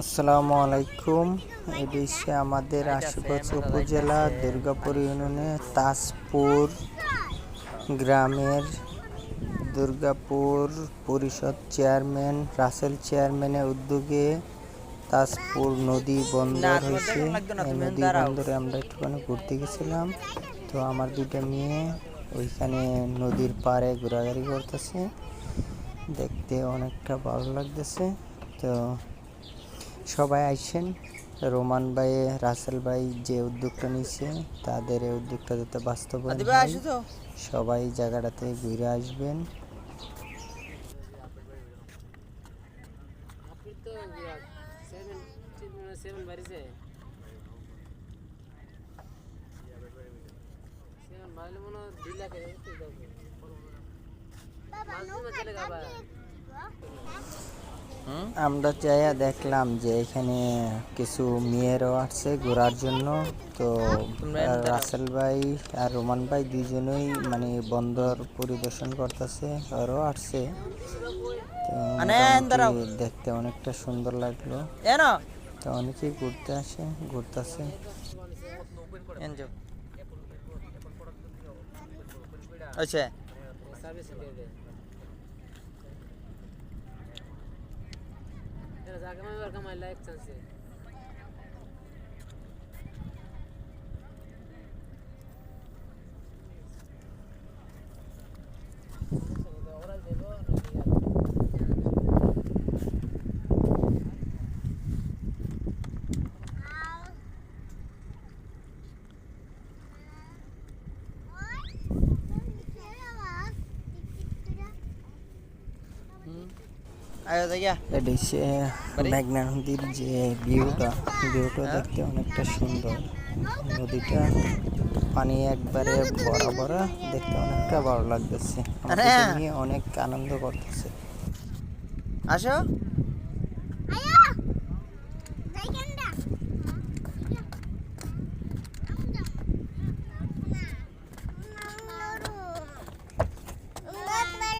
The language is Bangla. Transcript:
আসসালামু আলাইকুম। এটি হচ্ছে আমাদের আশেপাশে উপজেলা দুর্গাপুর ইউনিয়নে তাজপুর গ্রামের দুর্গাপুর পরিষদ চেয়ারম্যান, রাসেল চেয়ারম্যানের উদ্যোগে তাজপুর নদী বন্দর হয়েছে। এই নদী বন্দরে আমরা একটুখানি ঘুরতে গেছিলাম। তো আমার দুইটা মেয়ে ওইখানে নদীর পাড়ে ঘোরাঘুরি করতেছে। দেখতে অনেকটা ভালো লাগতেছে। তো সবাই আইসেন। রোমান ভাই রাসেল ভাই যে উদ্যোগটা নিচ্ছে তাদের এই উদ্যোগটা যাতে বাস্তবায়ন সবাই জায়গাটাতে ঘুরে আসবেন। আপনি আমরা চাইয়া দেখলাম যে এখানে কিছু মেয়েরও আসছে ঘোরার জন্য। তো রাসেল ভাই আর রোমান ভাই দুইজনেই মানে বন্দর পরিদর্শন করতেছে আরও আসছে। দেখতে অনেকটা সুন্দর লাগল। তো অনেকেই ঘুরতে আসে ঘুরতেছে। আচ্ছা। रागमा वर्गम এটা হচ্ছে মেঘনা নদীর যে ভিউটা ভিউটা দেখতে অনেকটা সুন্দর। নদীটা পানি একবারে ভরা ভরা দেখতে অনেকটা ভালো লাগতেছে। নিয়ে অনেক আনন্দ করতেছে। আসো।